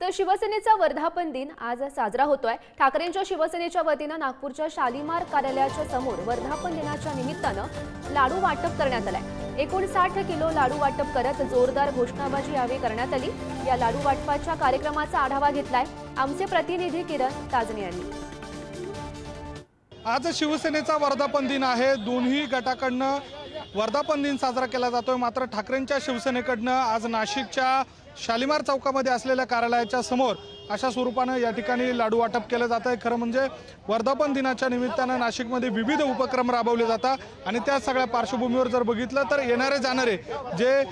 तर शिवसेनेचा वर्धापन दिन आज साजरा होतोय. ठाकरेंच्या शिवसेनेच्या वतीनं नागपूरच्या शालिमार कार्यालयाच्या समोर वर्धापन दिनाच्या निमित्तानं लाडू वाटप करण्यात आलाय. एकोणसाठ किलो लाडू वाटप करत जोरदार घोषणाबाजी यावेळी करण्यात आली. या लाडू वाटपाच्या कार्यक्रमाचा आढावा घेतलाय. आमचे प्रतिनिधी किरण ताजणे यांनी. आज शिवसेनेचा वर्धापन दिन आहे. दोन्ही गटाकडनं वर्धापन दिन साजरा केला जातोय. मात्र ठाकरेंच्या शिवसेनेकडनं आज नाशिकच्या शालिमार चौकामध्ये असलेल्या कार्यालयाच्या समोर अशा स्वरूपानं या ठिकाणी लाडू वाटप केलं जात आहे. खरं म्हणजे वर्धापन दिनाच्या निमित्तानं नाशिकमध्ये विविध उपक्रम राबवले जातात आणि त्या सगळ्या पार्श्वभूमीवर जर बघितलं तर येणारे जाणारे जे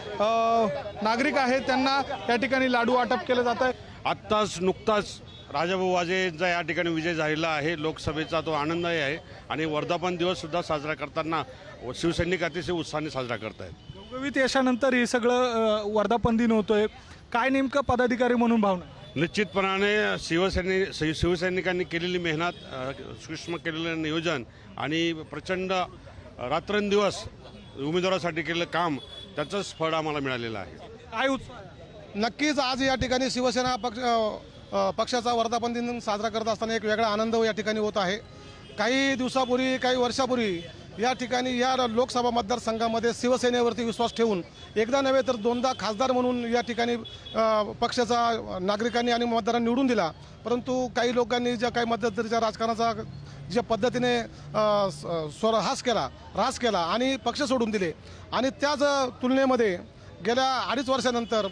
नागरिक आहेत त्यांना या ठिकाणी लाडू वाटप केलं जात आहे. आत्ताच नुकताच राजाभाऊ वाजेंचा या ठिकाणी विजय झालेला आहे. लोकसभेचा तो आनंदही आहे आणि वर्धापन दिवस सुद्धा साजरा करताना शिवसैनिक अतिशय उत्साहाने साजरा करत आहेत यशानंतर हे सगळं वर्धापन दिन होतोय. काय नेमकं पदाधिकारी म्हणून भावना निश्चितपणाने शिवसैनि शि- शिवसैनिकांनी केलेली मेहनत सूक्ष्म केलेलं नियोजन आणि प्रचंड रात्रंदिवस उमेदवारासाठी केलेलं काम त्याचंच फळ आम्हाला मिळालेलं आहे. काय उत्साह? नक्कीच आज या ठिकाणी शिवसेना पक्ष अ, पक्षाचा वर्धापन दिन साजरा करत असताना एक वेगळा आनंद या ठिकाणी होत आहे. काही दिवसापूर्वी काही वर्षापूर्वी या ठिकाणी या लोकसभा मतदारसंघामध्ये शिवसेनेवरती विश्वास ठेवून एकदा नव्हे तर दोनदा खासदार म्हणून या ठिकाणी पक्षाचा नागरिकांनी आणि मतदारांनी निवडून दिला. परंतु काही लोकांनी ज्या काही मध्यंतरीच्या राजकारणाचा ज्या पद्धतीने स्वरहास स्वर केला रास केला आणि पक्ष सोडून दिले. आणि त्याच तुलनेमध्ये गेल्या अडीच वर्षानंतर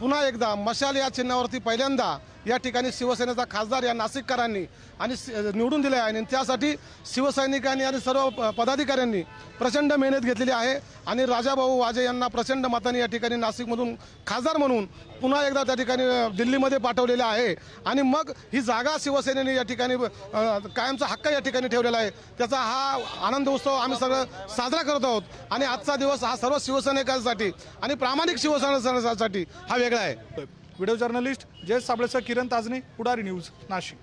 पुन्हा एकदा मशाल या चिन्हावरती पहिल्यांदा या ठिकाणी शिवसेनेचा खासदार या नाशिककरांनी आणि निवडून दिले आहे. आणि त्यासाठी शिवसैनिकांनी आणि सर्व प- पदाधिकाऱ्यांनी प्रचंड मेहनत घेतलेली आहे. आणि राजाभाऊ वाजे यांना प्रचंड मताने या ठिकाणी नाशिकमधून खासदार म्हणून पुन्हा एकदा त्या ठिकाणी दिल्लीमध्ये पाठवलेलं आहे. आणि मग ही जागा शिवसेनेने या ठिकाणी कायमचा हक्क या ठिकाणी ठेवलेला आहे. त्याचा हा आनंद उत्सव आम्ही सगळं साजरा करत आहोत. आणि आजचा दिवस हा सर्व शिवसैनिकांसाठी आणि प्रामाणिक शिवसेनेसाठी हा वेगळा आहे. व्हिडिओ जर्नलिस्ट जयेश साबळेसह किरण ताजने पुढारी न्यूज नाशिक.